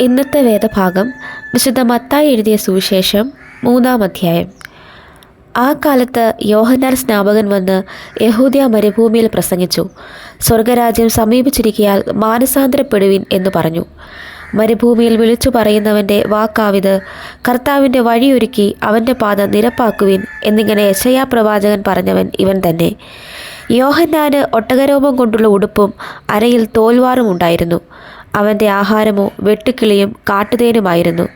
ഇന്നത്തെ വേദഭാഗം വിശുദ്ധ മത്തായി എഴുതിയ സുവിശേഷം മൂന്നാം അധ്യായം. ആ കാലത്ത് യോഹന്നാൻ സ്നാപകൻ വന്ന് യഹൂദിയ മരുഭൂമിയിൽ പ്രസംഗിച്ചു. സ്വർഗരാജ്യം സമീപിച്ചിരിക്കയാൽ മാനസാന്തരപ്പെടുവിൻ എന്ന് പറഞ്ഞു. മരുഭൂമിയിൽ വിളിച്ചു പറയുന്നവന്റെ വാക്കാവിത് കർത്താവിന്റെ വഴിയൊരുക്കി അവന്റെ പാത നിരപ്പാക്കുവിൻ എന്നിങ്ങനെ യശയാ പ്രവാചകൻ പറഞ്ഞവൻ ഇവൻ തന്നെ. യോഹന്നാന് ഒട്ടകരോപം കൊണ്ടുള്ള ഉടുപ്പും അരയിൽ തോൽവാറും ഉണ്ടായിരുന്നു അവന്റെ ആഹാരമോ വെട്ടുക്കിളിയും കാട്ടുതേനുമായിരുന്നു.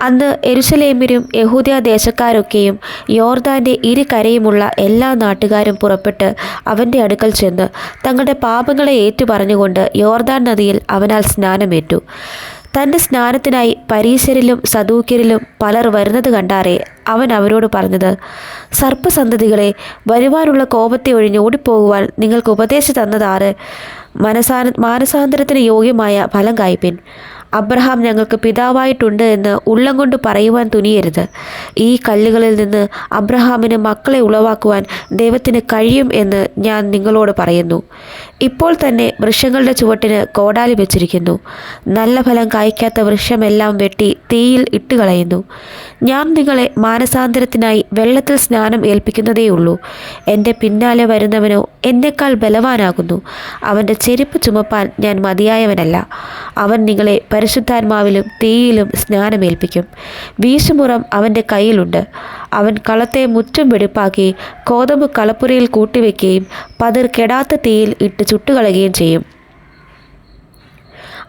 അന്ന് എരുസലേമിരും യഹൂദിയ ദേശക്കാരൊക്കെയും യോർദാന്റെ ഇരുകരയുമുള്ള എല്ലാ നാട്ടുകാരും പുറപ്പെട്ട് അവന്റെ അടുക്കൽ ചെന്ന് തങ്ങളുടെ പാപങ്ങളെ ഏറ്റുപറഞ്ഞുകൊണ്ട് യോർദാൻ നദിയിൽ അവനാൽ സ്നാനമേറ്റു. തന്റെ സ്നാനത്തിനായി പരീശരിലും സദൂക്കരിലും പലർ വരുന്നത് കണ്ടാറേ അവൻ അവരോട് പറഞ്ഞത് സർപ്പസന്തതികളെ വരുവാനുള്ള കോപത്തെ ഒഴിഞ്ഞ് ഓടിപ്പോകുവാൻ നിങ്ങൾക്ക് ഉപദേശം തന്നതാറ് മനസാന മാനസാന്തരത്തിന് യോഗ്യമായ ഫലം കായ്പിൻ. അബ്രഹാം ഞങ്ങൾക്ക് പിതാവായിട്ടുണ്ട് എന്ന് ഉള്ളം കൊണ്ട് പറയുവാൻ തുനിയരുത്. ഈ കല്ലുകളിൽ നിന്ന് അബ്രഹാമിന് മക്കളെ ഉളവാക്കുവാൻ ദൈവത്തിന് കഴിയും എന്ന് ഞാൻ നിങ്ങളോട് പറയുന്നു. ഇപ്പോൾ തന്നെ വൃക്ഷങ്ങളുടെ ചുവട്ടിന് കോടാലി വെച്ചിരിക്കുന്നു. നല്ല ഫലം കായ്ക്കാത്ത വൃക്ഷമെല്ലാം വെട്ടി തീയിൽ ഇട്ടുകളയുന്നു. ഞാൻ നിങ്ങളെ മാനസാന്തരത്തിനായി വെള്ളത്തിൽ സ്നാനം ഏൽപ്പിക്കുന്നതേയുള്ളൂ. എന്റെ പിന്നാലെ വരുന്നവനോ എന്നെക്കാൾ ബലവാനാകുന്നു. അവന്റെ ചെരുപ്പ് ചുമപ്പാൻ ഞാൻ മതിയായവനല്ല. അവൻ നിങ്ങളെ പരിശുദ്ധാത്മാവിലും തീയിലും സ്നാനമേൽപ്പിക്കും. വീശുമുറം അവന്റെ കയ്യിലുണ്ട്. അവൻ കളത്തെ മുറ്റും വെടിപ്പാക്കി കോതമ്പ് കളപ്പുരയിൽ കൂട്ടിവെക്കുകയും പതിർ കെടാത്ത തീയിൽ ഇട്ട് ചുട്ടുകളയുകയും ചെയ്യും.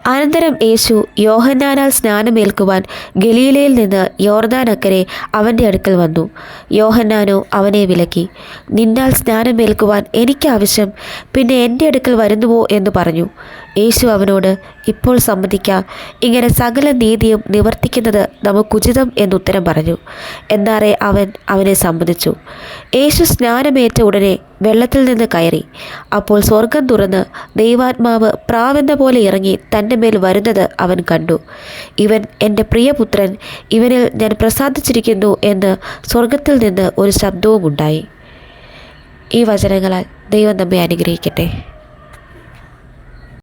അനന്തരം യേശു യോഹന്നാനാൽ സ്നാനമേൽക്കുവാൻ ഗലീലയിൽ നിന്ന് യോർദാനക്കരെ അവന്റെ അടുക്കൽ വന്നു. യോഹന്നാനോ അവനെ വിലക്കി നിന്നാൽ സ്നാനമേൽക്കുവാൻ എനിക്കാവശ്യം പിന്നെ എന്റെ അടുക്കൽ വരുന്നുവോ? എന്ന് പറഞ്ഞു. യേശു അവനോട് ഇപ്പോൾ സമ്മതിക്കാം. ഇങ്ങനെ സകല നീതിയും നിവർത്തിക്കുന്നത് നമുക്കുചിതം എന്നുത്തരം പറഞ്ഞു. എന്നാറെ അവൻ അവനെ സമ്മതിച്ചു. യേശു സ്നാനമേറ്റ ഉടനെ വെള്ളത്തിൽ നിന്ന് കയറി. അപ്പോൾ സ്വർഗം തുറന്ന് ദൈവാത്മാവ് പ്രാവെന്ന പോലെ ഇറങ്ങി തന്റെ മേൽ വരുന്നത് അവൻ കണ്ടു. ഇവൻ എന്റെ പ്രിയപുത്രൻ ഇവനിൽ ഞാൻ പ്രസാദിച്ചിരിക്കുന്നു എന്ന് സ്വർഗത്തിൽ നിന്ന് ഒരു ശബ്ദവും ഉണ്ടായി ഈ വചനങ്ങളാൽ ദൈവം നമ്മെ അനുഗ്രഹിക്കട്ടെ.